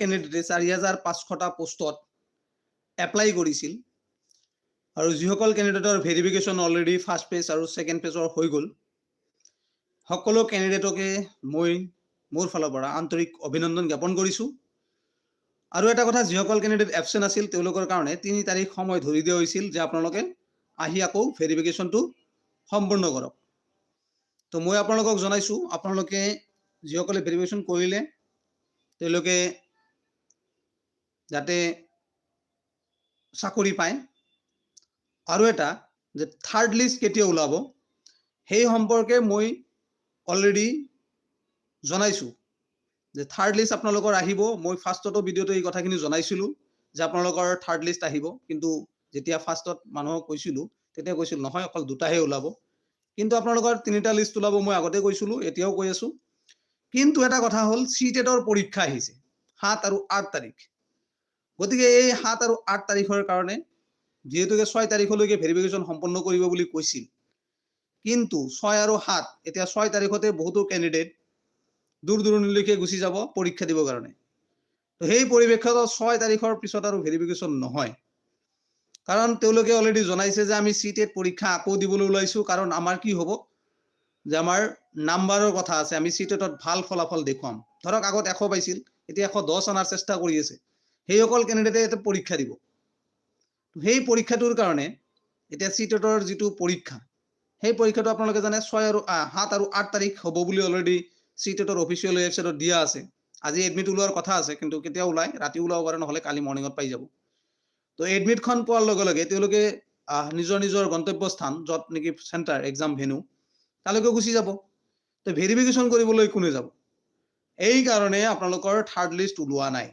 কেণ্ডিডেটে চাৰি হাজাৰ পাঁচশটা পোষ্টত এপ্লাই কৰিছিল। আৰু যিসকল কেণ্ডিডেটৰ ভেৰিফিকেশ্যন অলৰেডি ফাৰ্ষ্ট পেজ আৰু ছেকেণ্ড পেজৰ হৈ গ'ল, সকলো কেণ্ডিডেটকে মই, মোৰ ফালৰ পৰা আন্তৰিক অভিনন্দন জ্ঞাপন কৰিছোঁ। আৰু এটা কথা, যিসকল কেণ্ডিডেট এবচেণ্ট আছিল, তেওঁলোকৰ কাৰণে তিনি তাৰিখ সময় ধৰি দিয়া হৈছিল যে আপোনালোকে আহি আকৌ ভেৰিফিকেশ্যনটো সম্পূৰ্ণ কৰক। তো মই আপোনালোকক জনাইছোঁ, আপোনালোকে যিসকলে ভেৰিফিকেশ্যন কৰিলে, তেওঁলোকে যাতে চাকৰি পায়। আৰু এটা যে থাৰ্ড লিষ্ট কেতিয়া ওলাব, সেই সম্পৰ্কে মই অলৰেডি জনাইছোঁ। যে থাৰ্ড লিষ্ট আপোনালোকৰ আহিব। মই ফাৰ্ষ্টতো ভিডিঅ'টো এই কথাখিনি জনাইছিলোঁ যে আপোনালোকৰ থাৰ্ড লিষ্ট আহিব। কিন্তু যেতিয়া ফাৰ্ষ্টত মানুহক কৈছিলোঁ, তেতিয়া কৈছিলোঁ, নহয়, অকল দুটাহে ওলাব। কিন্তু আপোনালোকৰ তিনিটা লিষ্ট ওলাব মই আগতে কৈছিলোঁ, এতিয়াও কৈ আছোঁ। কিন্তু এটা কথা হ'ল চি টেটৰ পৰীক্ষা আহিছে, সাত আৰু আঠ তাৰিখ। গতিকে এই সাত আৰু আঠ তাৰিখৰ কাৰণে যিহেতুকে ছয় তাৰিখলৈকে ভেৰিফিকেশ্যন সম্পন্ন কৰিব বুলি কৈছিল, কিন্তু ছয় আৰু সাত, এতিয়া ছয় তাৰিখতে বহুতো কেণ্ডিডেট দূৰ দূৰণিলৈকে গুচি যাব পৰীক্ষা দিবৰ কাৰণে। তো সেই পৰিৱেশত ছয় তাৰিখৰ পিছত আৰু ভেৰিফিকেশ্যন নহয়। কাৰণ তেওঁলোকে অলৰেডি জনাইছে যে আমি চি টেট পৰীক্ষা আকৌ দিবলৈ ওলাইছোঁ, কাৰণ আমাৰ কি হ'ব? যে আমাৰ নাম্বাৰৰ কথা আছে, আমি চি টেটত ভালো ফলাফল দেখুৱাম। ধৰক আগত এশ পাইছিল, এতিয়া এশ দহ অনাৰ চেষ্টা কৰি আছে। সেইসকল কেণ্ডিডেটে এতিয়া পৰীক্ষা দিব। সেই পৰীক্ষাটোৰ কাৰণে, এতিয়া চি টেটৰ যিটো পৰীক্ষা, সেই পৰীক্ষাটো আপোনালোকে জানে ছয় আৰু সাত আৰু আঠ তাৰিখ হ'ব বুলি অলৰেডি চি টেটৰ অফিচিয়েল ৱেবছাইটত দিয়া আছে। আজি এডমিট ওলোৱাৰ কথা আছে, কিন্তু কেতিয়া ওলাই ৰাতি ওলাব পাৰে, নহ'লে কালি মৰ্ণিঙত পাই যাব। তো এডমিটখন পোৱাৰ লগে লগে তেওঁলোকে নিজৰ নিজৰ গন্তব্য স্থান য'ত নেকি চেণ্টাৰ এক্সাম ভেনু তালৈকে গুচি যাব। তো ভেৰিফিকেশ্যন কৰিবলৈ কোনে যাব? এই কাৰণে আপোনালোকৰ থাৰ্ড লিষ্ট ওলোৱা নাই।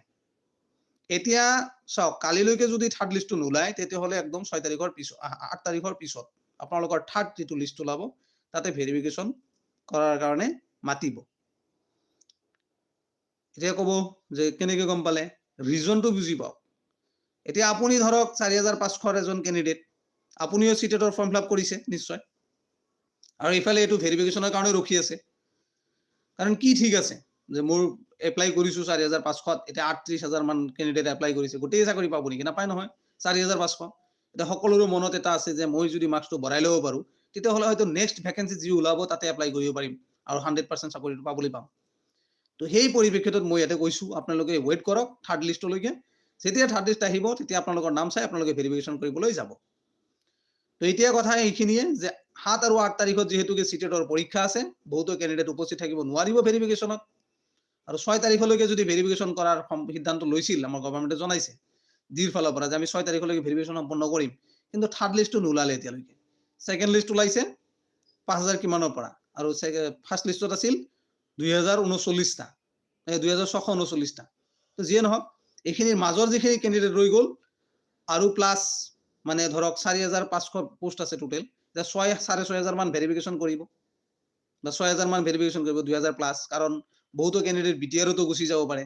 এতিয়া চাওক, কালিলৈকে যদি থাৰ্ড লিষ্টটো নোলায়, তেতিয়াহ'লে একদম ছয় তাৰিখৰ পিছত আঠ তাৰিখৰ পিছত আপোনালোকৰ থাৰ্ড যিটো লিষ্ট ওলাব, তাতে ভেৰিফিকেশ্যন কৰাৰ কাৰণে মাতিব। এতিয়া ক'ব যে কেনেকে গম পালে? ৰিজনটো বুজি পাওক। এতিয়া আপুনি ধৰক চাৰি হাজাৰ পাঁচশৰ এজন কেণ্ডিডেট আপুনিও চিটেটৰ ফৰ্ম ফিল আপ কৰিছে, নিশ্চয়। আৰু ইফালে এইটো ভেৰিফিকেশ্যনৰ কাৰণে ৰখি আছে। কাৰণ কি ঠিক আছে? যে মোৰ এপ্লাই কৰিছোঁ চাৰি হাজাৰ পাঁচশত, এতিয়া আঠত্ৰিছ হাজাৰ মান কেণ্ডিডেট এপ্লাই কৰিছে। গোটেই চাকৰি পাব নেকি? নাপায় নহয়। চাৰি হাজাৰ পাঁচশো। এতিয়া সকলোৰে মনত এটা আছে যে মই যদি মাৰ্কছটো বঢ়াই ল'ব পাৰোঁ, তেতিয়াহ'লে হয়তো নেক্সট ভেকেঞ্চি যি ওলাব, তাতে এপ্লাই কৰিব পাৰিম আৰু হাণ্ড্ৰেড পাৰ্চেণ্ট চাকৰিটো পাবলৈ পাম। তো সেই পৰিপ্ৰেক্ষিতত মই ইয়াতে কৈছোঁ, আপোনালোকে ৱেইট কৰক থাৰ্ড লিষ্টলৈকে যেতিয়া থাৰ্ড লিষ্ট আহিব, তেতিয়া আপোনালোকৰ নাম চাই আপোনালোকে ভেৰিফিকেশ্যন কৰিবলৈ যাব। তো এতিয়া কথা এইখিনিয়ে যে সাত আৰু আঠ তাৰিখত যিহেতুকে চিটেটৰ পৰীক্ষা আছে, বহুতো কেণ্ডিডেট উপস্থিত থাকিব নোৱাৰিব ভেৰিফিকেশ্যনত আৰু ছয় তাৰিখলৈকে যদি ভেৰিফিকেশ্যন কৰাৰ সিদ্ধান্ত লৈছিল, আমাৰ গভৰ্ণমেণ্টে জনাইছে ডিৰ ফালৰ পৰা যে আমি ছয় তাৰিখলৈকে ভেৰিফিকেশ্যন সম্পন্ন কৰিম, কিন্তু থাৰ্ড লিষ্টটো নোলালে এতিয়ালৈকে। ছেকেণ্ড লিষ্ট ওলাইছে, পাঁচ হাজাৰ কিমানৰ পৰা? আৰু ফাৰ্ষ্ট লিষ্টত আছিল দুই হাজাৰ ঊনচল্লিছটা দুই হাজাৰ ছশ ঊনচল্লিছটা তো যিয়ে নহওক, এইখিনিৰ মাজৰ যিখিনি কেণ্ডিডেট ৰৈ গ'ল, আৰু প্লাছ মানে ধৰক চাৰি হাজাৰ পাঁচশো পোষ্ট আছে টোটেল যে ছয়, চাৰে ছয় হাজাৰ মান ভেৰিফিকেশ্যন কৰিব, বা ছয় হাজাৰ মান ভেৰিফিকেশ্যন কৰিব দুই হাজাৰ প্লাছ কাৰণ বহুতো কেণ্ডিডেট বি টি আৰতো গুচি যাব পাৰে।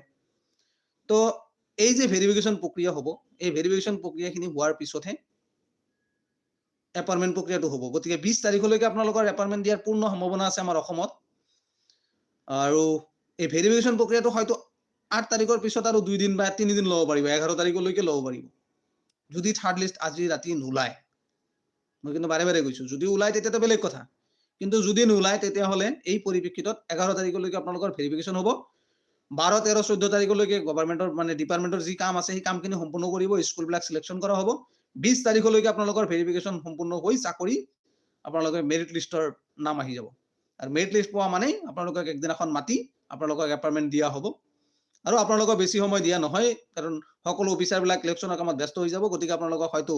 তো এই যে ভেৰিফিকেশ্যন প্ৰক্ৰিয়া হ'ব, এই ভেৰিফিকেশ্যন প্ৰক্ৰিয়াখিনি হোৱাৰ পিছতহে এপইণ্টমেণ্ট প্ৰক্ৰিয়াটো হ'ব। গতিকে বিছ তাৰিখলৈকে আপোনালোকৰ এপইণ্টমেণ্ট দিয়াৰ পূৰ্ণ সম্ভাৱনা আছে আমাৰ অসমত। আৰু এই ভেৰিফিকেশ্যন প্ৰক্ৰিয়াটো হয়তো আঠ তাৰিখৰ পিছত আৰু দুই দিন বা তিনিদিন ল'ব পাৰিব, এঘাৰ তাৰিখলৈকে ল'ব পাৰিব। যদি থাৰ্ড লিষ্ট আজি ৰাতি নোলায়, মই কিন্তু বাৰে বাৰে কৈছোঁ, যদি ওলায় তেতিয়াতো বেলেগ কথা। কিন্তু যদি নোলায়, তেতিয়াহ'লে এই পৰিপ্ৰেক্ষিতত এঘাৰ তাৰিখলৈকে আপোনালোকৰ ভেৰিফিকেশ্যন হ'ব। বাৰ, তেৰ, চৈধ্য তাৰিখলৈকে গভৰ্ণমেণ্টৰ মানে ডিপাৰ্টমেণ্টৰ যি কাম আছে, সেই কামখিনি সম্পূৰ্ণ কৰিব, স্কুলবিলাক চিলেকশ্যন কৰা হ'ব। বিছ তাৰিখলৈকে আপোনালোকৰ ভেৰিফিকেশ্যন সম্পূৰ্ণ হৈ চাকৰি আপোনালোকে মেৰিট লিষ্টৰ নাম আহি যাব। আৰু মেৰিট লিষ্ট পোৱা মানেই আপোনালোকক একদিনাখন মাতি আপোনালোকক এপইণ্টমেণ্ট দিয়া হ'ব। আৰু আপোনালোকক বেছি সময় দিয়া নহয়, কাৰণ সকলো অফিচাৰবিলাক ইলেকশ্যনৰ কামত ব্যস্ত হৈ যাব, গতিকে আপোনালোকক হয়তো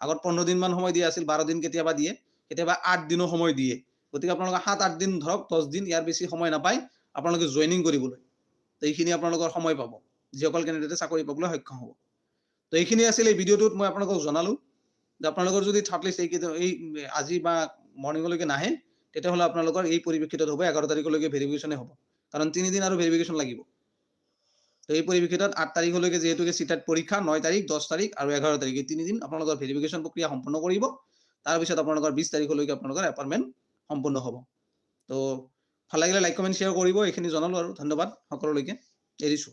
আগত পোন্ধৰ দিনমান সময় দিয়া আছিল, বাৰ দিন কেতিয়াবা দিয়ে, কেতিয়াবা আঠ দিনো সময় দিয়ে। গতিকে আপোনালোকে সাত, আঠ দিন ধৰক, দহ দিন ইয়াৰ বেছি সময় নাপায় আপোনালোকে জইনিং কৰিবলৈ। তো এইখিনি আপোনালোকৰ সময় পাব। যিসকল কেণ্ডিডেটে চাকৰি পাবলৈ সক্ষম হ'ব। তো এইখিনি আছিল এই ভিডিঅ'টোত মই আপোনালোকক জনালোঁ। যে আপোনালোকৰ যদি থাৰ্ড লিষ্ট এইকেইদিন এই, আজি বা মৰ্ণিঙলৈকে নাহে, তেতিয়াহ'লে আপোনালোকৰ এই পৰিপ্ৰেক্ষিতত হ'ব, এঘাৰ তাৰিখলৈকে ভেৰিফিকেশ্যনে হ'ব। কাৰণ তিনিদিন আৰু ভেৰিফিকেশ্যন লাগিব। তো এই পৰিপ্ৰেক্ষিতত আঠ তাৰিখলৈকে যিহেতুকে চিটাত পৰীক্ষা, নয় তাৰিখ, দহ তাৰিখ আৰু এঘাৰ তাৰিখ, এই তিনিদিন আপোনালোকৰ ভেৰিফিকেশ্যন প্ৰক্ৰিয়া সম্পূৰ্ণ কৰিব। তাৰপিছত আপোনালোকৰ বিছ তাৰিখলৈকে আপোনালোকৰ এপইণ্টমেণ্ট সম্পূৰ্ণ হ'ব। তো ভালো লাগিলে লাইক কমেণ্ট শ্বেয়াৰ কৰিব। এইখিনি জনালোঁ আৰু। ধন্যবাদ। সকলোলৈকে এৰিছোঁ।